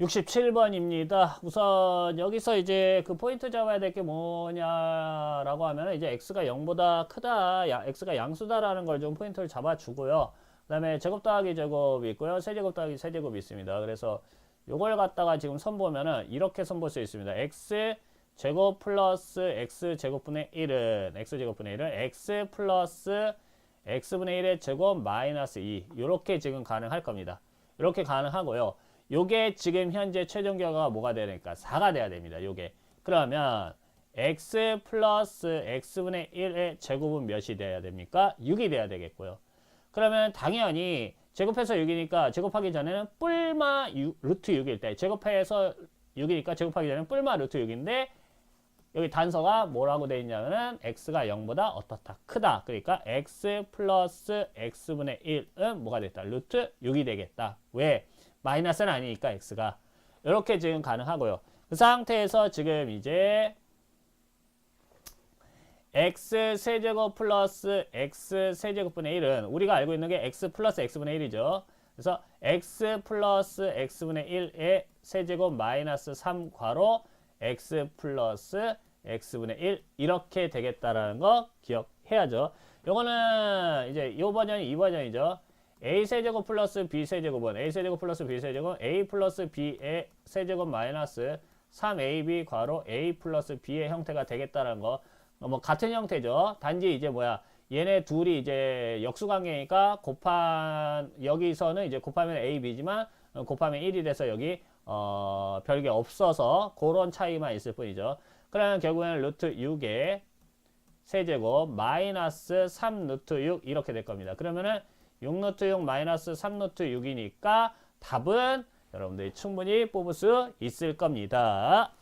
67번입니다. 우선 여기서 이제 그 포인트 잡아야 될 게 뭐냐라고 하면 이제 x가 0보다 크다, 야, x가 양수다라는 걸 좀 포인트를 잡아주고요. 그 다음에 제곱 더하기 제곱이 있고요. 세제곱 더하기 세제곱이 있습니다. 그래서 요걸 갖다가 지금 선 보면은 이렇게 선볼 수 있습니다. x 제곱 플러스 x 제곱분의 1은 x 제곱분의 1은 x 플러스 x분의 1의 제곱 마이너스 2 이렇게 지금 가능할 겁니다. 이렇게 가능하고요. 요게 지금 현재 최종 결과가 뭐가 되니까 4가 돼야 됩니다. 요게 그러면 x 플러스 x분의 1의 제곱은 몇이 돼야 됩니까? 6이 돼야 되겠고요. 그러면 당연히 제곱해서 6이니까 제곱하기 전에는 뿔마 6, 루트 6일 때 제곱해서 6이니까 제곱하기 전에는 뿔마 루트 6인데 여기 단서가 뭐라고 되어 있냐면은 x가 0보다 어떻다 크다 그러니까 x 플러스 x분의 1은 뭐가 됐다 루트 6이 되겠다 왜 마이너스는 아니니까 x가 이렇게 지금 가능하고요 그 상태에서 지금 이제 x 세제곱 플러스 x 세제곱분의 1은 우리가 알고 있는 게 x 플러스 x분의 1이죠 그래서 x 플러스 x분의 1의 세제곱 마이너스 3 괄호 x 플러스 x분의 1 이렇게 되겠다라는 거 기억해야죠. 요거는 이제 요 버전이 이 버전이죠. A 세제곱 플러스 b 세제곱은 a 세제곱 플러스 b 세제곱은 a 플러스 b의 세제곱 마이너스 3ab 괄호 a 플러스 b의 형태가 되겠다라는 거. 어, 뭐 같은 형태죠. 단지 이제 뭐야 얘네 둘이 이제 역수관계니까 곱한 여기서는 이제 곱하면 a, b지만 어, 곱하면 1이 돼서 여기 어, 별게 없어서 그런 차이만 있을 뿐이죠. 그러면 결국에는 루트 6의 세제곱 마이너스 3 루트 6 이렇게 될 겁니다. 그러면은 6 루트 6 마이너스 3 루트 6이니까 답은 여러분들이 충분히 뽑을 수 있을 겁니다.